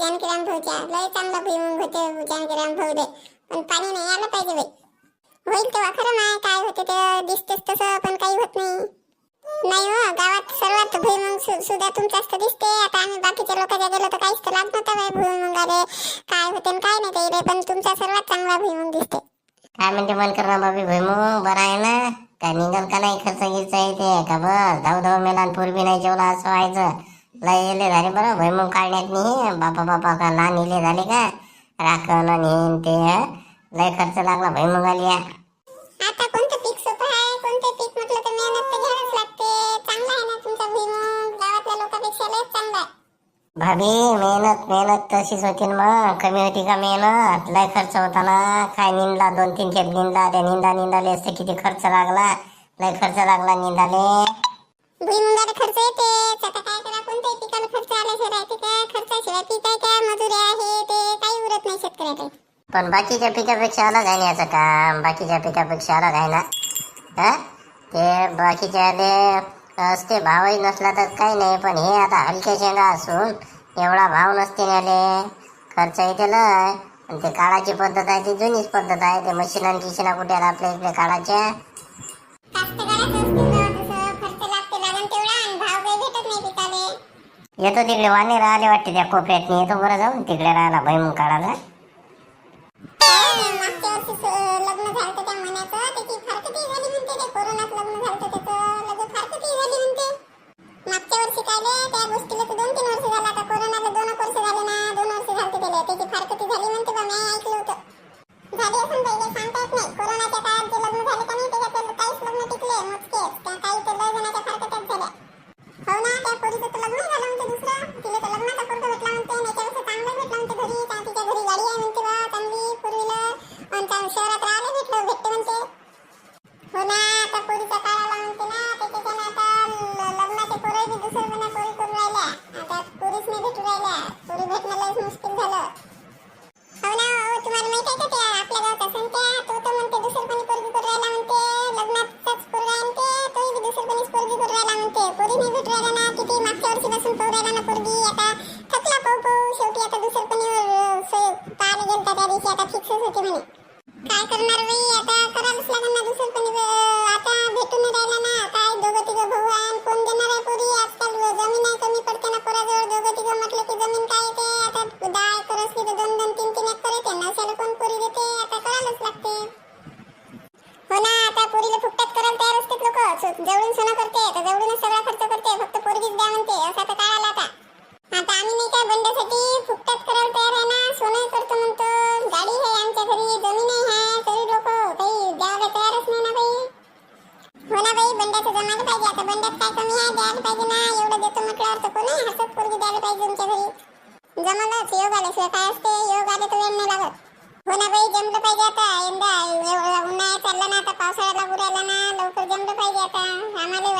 जानकीराम भाऊच्या लय चांगला भुईमुंग होते जानकीराम भाऊ दे. पण पाणी नाही आलं पाहिजे बाई. होईल तेव्हा खरं नाही काय होते ते दिसतेच तसं पण काही होत नाही. नाही हो गावात सर्वात भुईमुंग सुद्धा तुमचाच तर दिसते. आता आम्ही बाकीच्या लोकांच्या गेलो तर काहीच तर लागत नव्हतं बाई भुईमुंगाले. काय होते काय नाही ते रे पण तुमचा सर्वात चांगला भुईमुंग दिसते. काय म्हणते मन कर ना बाबी भुईमुंग बरा आहे ना? काय निघाल का नाही खर्च गिरचा येते का बस धाव धाव मेला पूर्वी नाही जेवला असं व्हायचं. लय येले झाले बरं भुईमुग काढण्यात नाही बापा बापा का लहान इले झाले का? राखण आणि ते? लय खर्च लागला भुईमुग आली आता कोणतं पीक सोपं आहे? कोणते पीक म्हटलं तर मेहनत तर घ्यावीच लागते. चांगला आहे ना तुमचा भुईमुंग? गावातल्या लोकांपेक्षा चांगला आहे. भाभी मेहनत मेहनत तशीच होती ना मग. कमी होती का मेहनत? लय खर्च होता ना. काय निंदला दोन तीन खेप निंदला त्या निंदा निंदाले असते किती खर्च लागला. लय खर्च लागला निंदाले. भुईमुगाला खर्च आता काय करा कोणत्याही पिकाला खर्च आल्याशिवाय राहते खर्चाशिवाय पीक आहे का मजुरी आहे ते काही उरत नाही शेतकऱ्याला पण बाकीच्या पिकापेक्षा अलग आहे ना याचं काम बाकीच्या पिकापेक्षा अलग आहे ना? हा? ते बाकीच्याले असते भावही नसला तर काही नाही पण हे आता हलक्या शेंगा असून एवढा भाव नसते न्याले खर्च येते लय. आणि ते काळाची पद्धत आहे ती जुनीच पद्धत आहे ते मशिनांची शिना कुठे आहेत आपल्या इकडे काळाच्या येतो तिकडे वाणी राहिले वाटते त्या कोपऱ्यात येतो बरं जाऊन तिकडे राहिला भैमुंग काढायला. लग्न झालं त्या त्याची झाली म्हणते ते कोरोनात पोरी नाही भेटू राहिला ना किती मागच्या वर्षीपासून पाहू राहिला ना पोरगी. आता थकला पाहू पाहू शेवटी आता दुसरं पण पाहायला गेलता त्या दिवशी आता फिक्सच होते म्हणे. काय करणार बाई आता करायलाच लागेल ना जवळून सोनं करते तर जवळूनच सगळा खर्च करते फक्त पोरगीच द्या म्हणते असं आता काय आला आता. आता आम्ही नाही काय बंडासाठी फुकटात करायला तयार आहे ना सोनं करतो म्हणतो. गाडी आहे आमच्या घरी जमीन आहे तरी लोक काही द्यायला तयारच नाही ना बाई. हो ना बाई बंड्याचं जमायला पाहिजे आता बंड्यात काय कमी आहे द्यायला पाहिजे ना एवढं देतो म्हटल्यावर तर कोणी हसत पोरगी द्यायला पाहिजे तुमच्या घरी? जमलंच योग आल्याशिवाय काय असते? योग आले तर वेळ नाही लागत. हो ना बाई जमलं पाहिजे आता यंदा उन्हाळ्यात चालला ना आता पावसाळ्याला लागू ना लवकर जमलं पाहिजे आता.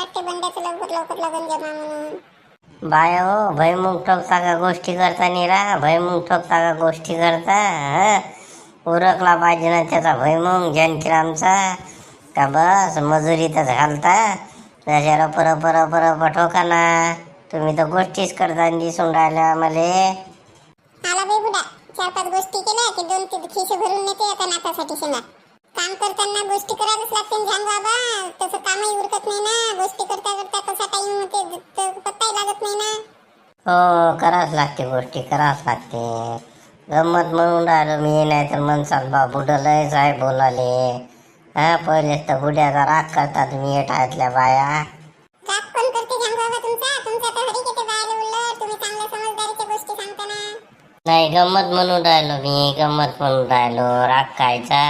वाटते बंड्याचं लवकर लवकर लगन जमा म्हणून. बाय हो भैमुख ठोकता का गोष्टी करता निरा भैमुख ठोकता का गोष्टी करता हं? उरकला पाहिजे ना त्याचा भैमुख जनकिरामचा? का बस मजुरीतच घालता? त्याच्या रप रप रप रप ठोका ना तुम्ही तर गोष्टीच करता आणि दिसून राहिल्या मले आला बाई बुडा. चार पाच गोष्टी केल्या की दोन तीन खिशे भरून नेते एका नाकासाठी शेंगा. काम करताना गोष्टी करायलाच लागते ना झांग बाबा. तसं कामही उरकत नाही ना. गोष्टी करता करता कसा टाइम होते तर पत्ताही लागत नाही ना. हो करावंच लागते गोष्टी करावंच लागते. गंमत म्हणून राहिलो मी नाही तर म्हणसाल बा बुडं लयच आहे बोलाले. हा पहिलेच तर बुड्याचा राग करता तुम्ही येठायतल्या बाया. राग कोण करते झांग बाबा तुमचा? तुमचा तर हरी किती बाहेर उलट. तुम्ही चांगल्या समजदारीच्या गोष्टी सांगता ना नाही गंमत म्हणून राहिलो मी गंमत म्हणून राहिलो. राग खायचा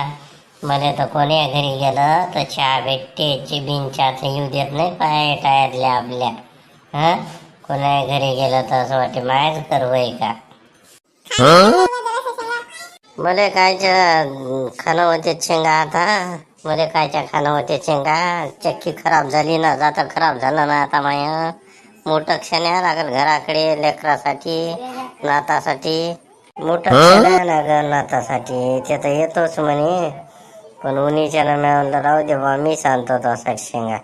मला तर कोण्या घरी गेलं तर चहा भेटते चिबिन चहा तर येऊ देत नाही पाय टायरल्या आपल्या. हा? कोण्या घरी गेलं तर असं वाटते मायाच कर होय का? मला कायच्या खाणं होते शेंगा आता. मला कायच्या खाणं होते शेंगा. चक्की खराब झाली ना जाता खराब झालं ना आता माया. मोठं क्षण्या लागल घराकडे लेकरासाठी नातासाठी. मोठं क्षण लागल नातासाठी. ते तर येतोच म्हणे. पण उन्हीच्या म्हणलं राहू दे बा मी सांगतो तो शेंगा.